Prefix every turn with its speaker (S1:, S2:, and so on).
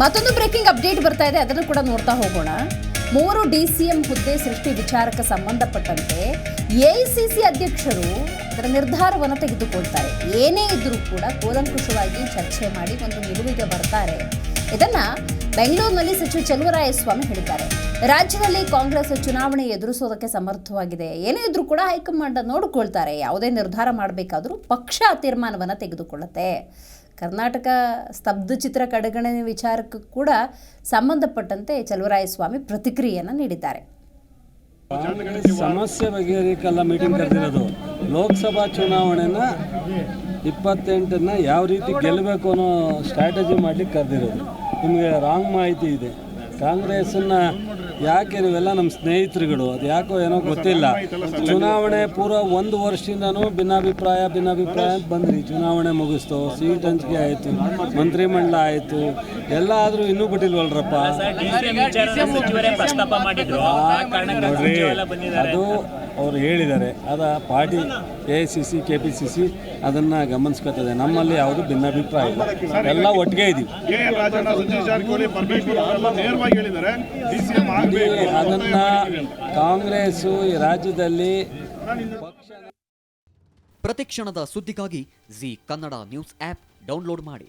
S1: ಮತ್ತೊಂದು breaking update ಬರ್ತಾ ಇದೆ. ಅದನ್ನು ಕೂಡ ನೋಡ್ತಾ ಹೋಗೋಣ. ಮೂರು ಡಿ ಸಿ ಎಂ ಹುದ್ದೆ ಸೃಷ್ಟಿ ವಿಚಾರಕ್ಕೆ ಸಂಬಂಧಪಟ್ಟಂತೆ ಎಐಸಿಸಿ ಅಧ್ಯಕ್ಷರು ಅದರ ನಿರ್ಧಾರವನ್ನು ತೆಗೆದುಕೊಳ್ತಾರೆ. ಏನೇ ಇದ್ರೂ ಕೂಡ ಕೂಲಂಕುಷವಾಗಿ ಚರ್ಚೆ ಮಾಡಿ ಒಂದು ನಿಲುವಿಗೆ ಬರ್ತಾರೆ. ಇದನ್ನ ಬೆಂಗಳೂರಿನಲ್ಲಿ ಸಚಿವ ಚಲುವರಾಯಸ್ವಾಮಿ ಹೇಳಿದ್ದಾರೆ. ರಾಜ್ಯದಲ್ಲಿ ಕಾಂಗ್ರೆಸ್ ಚುನಾವಣೆ ಎದುರಿಸೋದಕ್ಕೆ ಸಮರ್ಥವಾಗಿದೆ. ಏನೇ ಇದ್ರೂ ಕೂಡ ಹೈಕಮಾಂಡ್ ನೋಡಿಕೊಳ್ತಾರೆ. ಯಾವುದೇ ನಿರ್ಧಾರ ಮಾಡಬೇಕಾದ್ರೂ ಪಕ್ಷ ತೀರ್ಮಾನವನ್ನು ತೆಗೆದುಕೊಳ್ಳುತ್ತೆ. ಕರ್ನಾಟಕ ಸ್ತಬ್ಧ ಚಿತ್ರ ಕಡೆಗಣನೆ ವಿಚಾರಕ್ಕೂ ಕೂಡ ಸಂಬಂಧಪಟ್ಟಂತೆ ಚಲುವರಾಯಸ್ವಾಮಿ ಪ್ರತಿಕ್ರಿಯೆಯನ್ನು ನೀಡಿದ್ದಾರೆ.
S2: ಸಮಸ್ಯೆ ಬಗೆಹರಿಕಲ್ಲ ಮೀಟಿಂಗ್ ಕರೆದಿರೋದು. ಲೋಕಸಭಾ ಚುನಾವಣೆನ ಇಪ್ಪತ್ತೆಂಟನ್ನ ಯಾವ ರೀತಿ ಗೆಲ್ಲಬೇಕು ಅನ್ನೋ ಸ್ಟ್ರಾಟಜಿ ಮಾಡ್ಲಿಕ್ಕೆ ಕರೆದಿರೋದು. ನಿಮಗೆ ರಾಂಗ್ ಮಾಹಿತಿ ಇದೆ. ಕಾಂಗ್ರೆಸ್ಸನ್ನ ಯಾಕೆ ನೀವೆಲ್ಲ ನಮ್ಮ ಸ್ನೇಹಿತರುಗಳು? ಅದು ಯಾಕೋ ಏನೋ ಗೊತ್ತಿಲ್ಲ. ಚುನಾವಣೆ ಪೂರ್ವ ಒಂದು ವರ್ಷದಿಂದನೂ ಭಿನ್ನಾಭಿಪ್ರಾಯ ಭಿನ್ನಾಭಿಪ್ರಾಯ ಅಂತ ಬಂದ್ರಿ. ಚುನಾವಣೆ ಮುಗಿಸ್ತು, ಸೀಟ್ ಹಂಚಿಕೆ ಆಯಿತು, ಮಂತ್ರಿಮಂಡಲ ಆಯಿತು. ಎಲ್ಲ ಆದ್ರೂ ಇನ್ನೂ ಬಿಟ್ಟಿಲ್ವಲ್ರಪ್ಪ?
S3: ಸಚಿವರೇ ಪ್ರಸ್ತಾಪ ಮಾಡಿದ್ರು. ಆ ಕಾರಣಕ್ಕೆ
S2: ನೋಡ್ರಿ
S3: ಬಂದಿದ್ದಾರೆ.
S2: ಅದು ಅವ್ರು ಹೇಳಿದ್ದಾರೆ. ಅದ party A C C K P C C ಅದನ್ನು ಗಮನಿಸ್ಕೊತದೆ. ನಮ್ಮಲ್ಲಿ ಯಾವುದು ಭಿನ್ನಾಭಿಪ್ರಾಯ ಇಲ್ಲ. ಎಲ್ಲ ಒಟ್ಟಿಗೆ ಇದ್ದೀವಿ ಅದನ್ನ ಕಾಂಗ್ರೆಸ್ಸು ಈ ರಾಜ್ಯದಲ್ಲಿ ಪಕ್ಷ
S4: ಪ್ರತಿಕ್ಷಣದ ಸುದ್ದಿಗಾಗಿ Zee Kannada news app download ಮಾಡಿ.